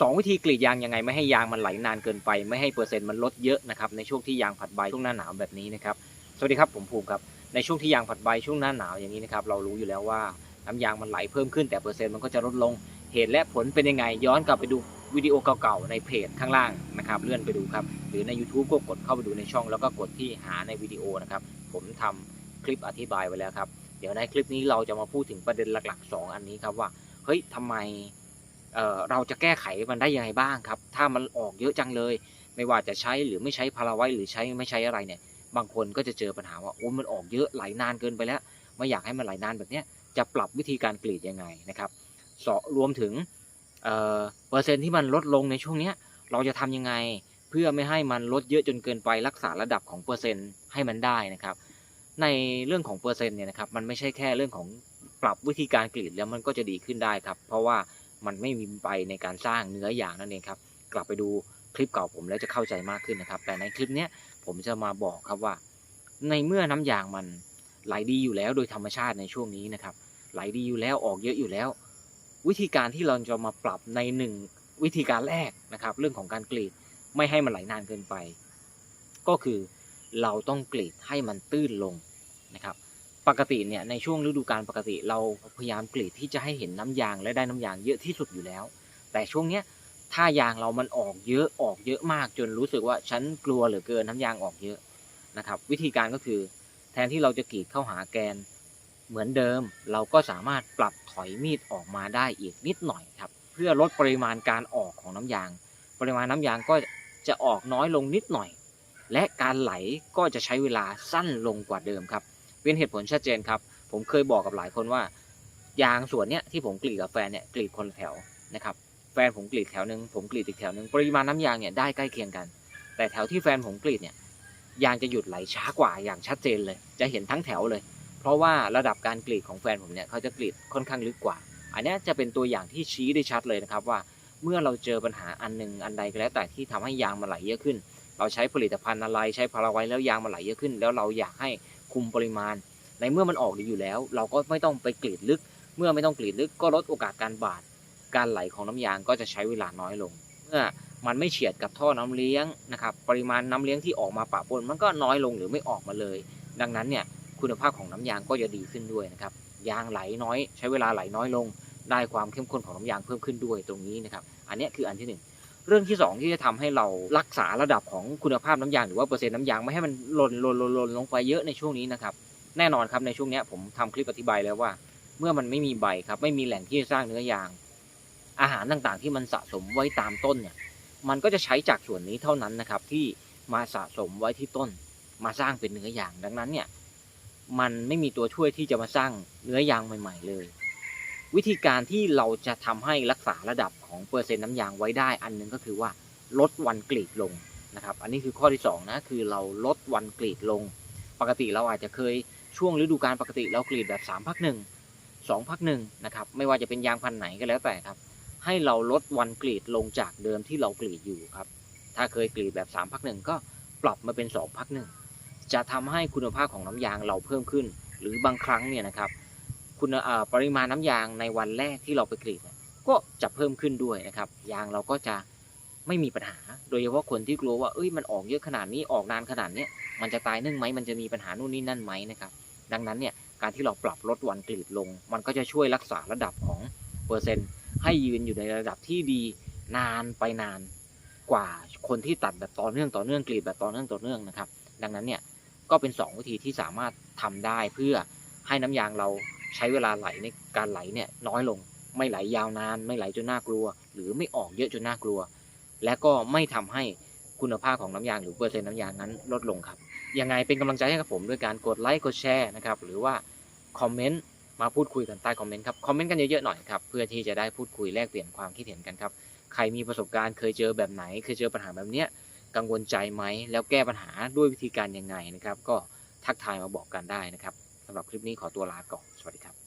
สองวิธีกรีดยางยังไงไม่ให้ยางมันไหลนานเกินไป ไม่ให้เปอร์เซ็นต์มันลดเยอะนะครับในช่วงที่ยางผัดใบช่วงหน้าหนาวแบบนี้นะครับสวัสดีครับผมภูมิครับในช่วงที่ยางผัดใบช่วงหน้าหนาวอย่างนี้นะครับเรารู้อยู่แล้วว่าน้ำยางมันไหลเพิ่มขึ้นแต่เปอร์เซ็นต์มันก็จะลดลงเหตุและผลเป็นยังไงย้อนกลับไปดูวิดีโอเก่าๆในเพจข้างล่างนะครับเลื่อนไปดูครับหรือใน YouTube ก็กดเข้าไปดูในช่อง แล้วก็กดที่หาในวิดีโอนะครับผมทำคลิปอธิบายไว้แล้วครับเดี๋ยวในคลิปนี้เราจะมาพูดถึงประเด็นหลักๆ 2 อันนี้ครับว่าเฮ้ยทำไม เเราจะแก้ไขมันได้ยังไงบ้างครับ ถ้ามันออกเยอะจังเลย ไม่ว่าจะใช้หรือไม่ใช้พาราไว้หรือใช้ไม่ใช้อะไรเนี่ย บางคนก็จะเจอปัญหาว่าโอ้มันออกเยอะไหลนานเกินไปแล้ว ไม่อยากให้มันไหลนานแบบนี้จะปรับวิธีการกรีดยังไงนะครับสรวมถึงเเปอร์เซ็นที่มันลดลงในช่วงนี้เราจะทำยังไงเพื่อไม่ให้มันลดเยอะจนเกินไปรักษาระดับของเปอร์เซ็นต์ให้มันได้นะครับ ในเรื่องของเปอร์เซ็นต์เนี่ยนะครับมันไม่ใช่แค่เรื่องของปรับวิธีการกรีดแล้วมันก็จะดีขึ้นได้ครับ เพราะว่า มันไม่มีใบในการสร้างเนื้อยางนั่นเองครับ กลับไปดูคลิปเก่าผมแล้วจะเข้าใจมากขึ้นนะครับ แต่ในคลิปนี้ผมจะมาบอกครับว่า ในเมื่อน้ำยางมันไหลดีอยู่แล้วโดยธรรมชาติในช่วงนี้นะครับ ไหลดีอยู่แล้วออกเยอะอยู่แล้ว วิธีการที่เราจะมาปรับในหนึ่งวิธีการแรกนะครับ เรื่องของการกรีดไม่ให้มันไหลนานเกินไป ก็คือเราต้องกรีดให้มันตื้นลงนะครับ ปกติเนี่ยในช่วงฤดูกาลปกติเราพยายามกรีดที่จะให้เห็นน้ำยางและได้น้ำยางเยอะที่สุดอยู่แล้ว แต่ช่วงเนี้ยถ้ายางเรามันออกเยอะออกเยอะมากจนรู้สึกว่าฉันกลัวเหลือเกินน้ำยางออกเยอะนะครับ วิธีการก็คือ แทนที่เราจะกรีดเข้าหาแกนเหมือนเดิม เราก็สามารถปรับถอยมีดออกมาได้อีกนิดหน่อยครับ เพื่อลดปริมาณการออกของน้ำยาง ปริมาณน้ำยางก็จะออกน้อยลงนิดหน่อย และการไหลก็จะใช้เวลาสั้นลงกว่าเดิมครับ เป็นเหตุผลชัดเจนครับ ผมเคยบอกกับหลายคนว่า ยางส่วนเนี้ยที่ผมกรีดกับแฟนเนี่ยกรีดคนแถวนะครับแฟนผมกรีดแถวหนึ่งผมกรีดอีกแถวหนึ่งปริมาณน้ำยางเนี่ยได้ใกล้เคียงกัน แต่แถวที่แฟนผมกรีดเนี่ยยางจะหยุดไหลช้ากว่าอย่างชัดเจนเลย จะเห็นทั้งแถวเลย เพราะว่าระดับการกรีดของแฟนผมเนี่ยเขาจะกรีดค่อนข้างลึกกว่า อันนี้จะเป็นตัวอย่างที่ชี้ได้ชัดเลยนะครับว่า เมื่อเราเจอปัญหาอันหนึ่งอันใดก็แล้วแต่ที่ทำให้ยางมันไหลเยอะขึ้น เราใช้ผลิตภัณฑ์อะไรใช้พาราไว้แล้วยางมันไหลเยอะขึ้น แล้วเราอยากให้คุมปริมาณ ในเมื่อมันออกดีอยู่แล้ว เราก็ไม่ต้องไปกรีดลึก เมื่อไม่ต้องกรีดลึกก็ลดโอกาสการบาด การไหลของน้ำยางก็จะใช้เวลาน้อยลง เมื่อมันไม่เฉียดกับท่อน้ำเลี้ยงนะครับปริมาณน้ำเลี้ยงที่ออกมาปะปนมันก็น้อยลงหรือไม่ออกมาเลย ดังนั้นเนี่ยคุณภาพของน้ำยางก็จะดีขึ้นด้วยนะครับยางไหลน้อย ใช้เวลาไหลน้อยลง ได้ความเข้มข้นของน้ำยางเพิ่มขึ้นด้วยตรงนี้นะครับอันนี้คืออันที่หนึ่ง เรื่องที่สองที่จะทำให้เรารักษาระดับของคุณภาพน้ำยางหรือว่าเปอร์เซ็นต์น้ำยางไม่ให้มันหล่นหล่นหล่นหล่นลงไปเยอะในช่วงนี้นะครับแน่นอนครับในช่วงนี้ผมทำคลิปอธิบายแล้วว่า เมื่อมันไม่มีใบครับ ไม่มีแหล่งที่จะสร้างเนื้อยาง อาหารต่างๆ ที่มันสะสมไว้ตามต้นเนี่ยมันก็จะใช้จากส่วนนี้เท่านั้นนะครับ ที่มาสะสมไว้ที่ต้น มาสร้างเป็นเนื้อยาง ดังนั้นเนี่ยมันไม่มีตัวช่วยที่จะมาสร้างเนื้อยางใหม่ ๆ เลย วิธีการที่เราจะทำให้รักษาระดับของเปอร์เซ็นต์น้ำยางไว้ได้อันหนึงก็คือว่าลดวันกรีดลงนะครับ อันนี้คือข้อที่สองนะคือเราลดวันกรีดลง ปกติเราอาจจะเคยช่วงฤดูกาลปกติเรากรีดแบบ3พักหนึ่งสองพักหนึ่งนะครับไม่ว่าจะเป็นยางพันธุ์ไหนก็แล้วแต่ครับ ให้เราลดวันกรีดลงจากเดิมที่เรากรีดอยู่ครับ ถ้าเคยกรีดแบบ3พักหนึ่งก็ปรับมาเป็น2พักหนึ่งจะทำให้คุณภาพของน้ำยางเราเพิ่มขึ้น หรือบางครั้งเนี่ยนะครับ คุณปริมาณน้ำยางในวันแรกที่เราไปกรีดก็จะเพิ่มขึ้นด้วยนะครับ ยางเราก็จะไม่มีปัญหา โดยเฉพาะคนที่กลัวว่าเอ้ยมันออกเยอะขนาดนี้ออกนานขนาดนี้มันจะตายนึ่งไหมมันจะมีปัญหานู่นนี่นั่นไหมนะครับ ดังนั้นเนี่ยการที่เราปรับลดวันกรีดลง มันก็จะช่วยรักษาระดับของเปอร์เซ็นต์ให้ยืนอยู่ในระดับที่ดีนานไปนานกว่าคนที่ตัดแบบต่อเนื่องต่อเนื่องกรีดแบบต่อเนื่องต่อเนื่องนะครับ ดังนั้นเนี่ยก็เป็น 2 วิธีที่สามารถทำได้เพื่อให้น้ำยางเรา ใช้เวลาไหลในการไหลเนี่ยน้อยลง ไม่ไหลยาวนาน ไม่ไหลจนน่ากลัว หรือไม่ออกเยอะจนน่ากลัว และก็ไม่ทำให้คุณภาพของน้ำยางหรือเปอร์เซ็นต์น้ำยางนั้นลดลงครับ ยังไงเป็นกำลังใจให้กับผมด้วยการกดไลค์กดแชร์นะครับหรือว่าคอมเมนต์มาพูดคุยกันใต้คอมเมนต์ครับคอมเมนต์กันเยอะๆหน่อยครับเพื่อที่จะได้พูดคุยแลกเปลี่ยนความคิดเห็นกันครับใครมีประสบการณ์เคยเจอแบบไหน เคยเจอปัญหาแบบเนี้ยกังวลใจไหมแล้วแก้ปัญหาด้วยวิธีการยังไงนะครับ ก็ทักทายมาบอกกันได้นะครับ สำหรับคลิปนี้ขอตัวลาก่อน สวัสดีครับ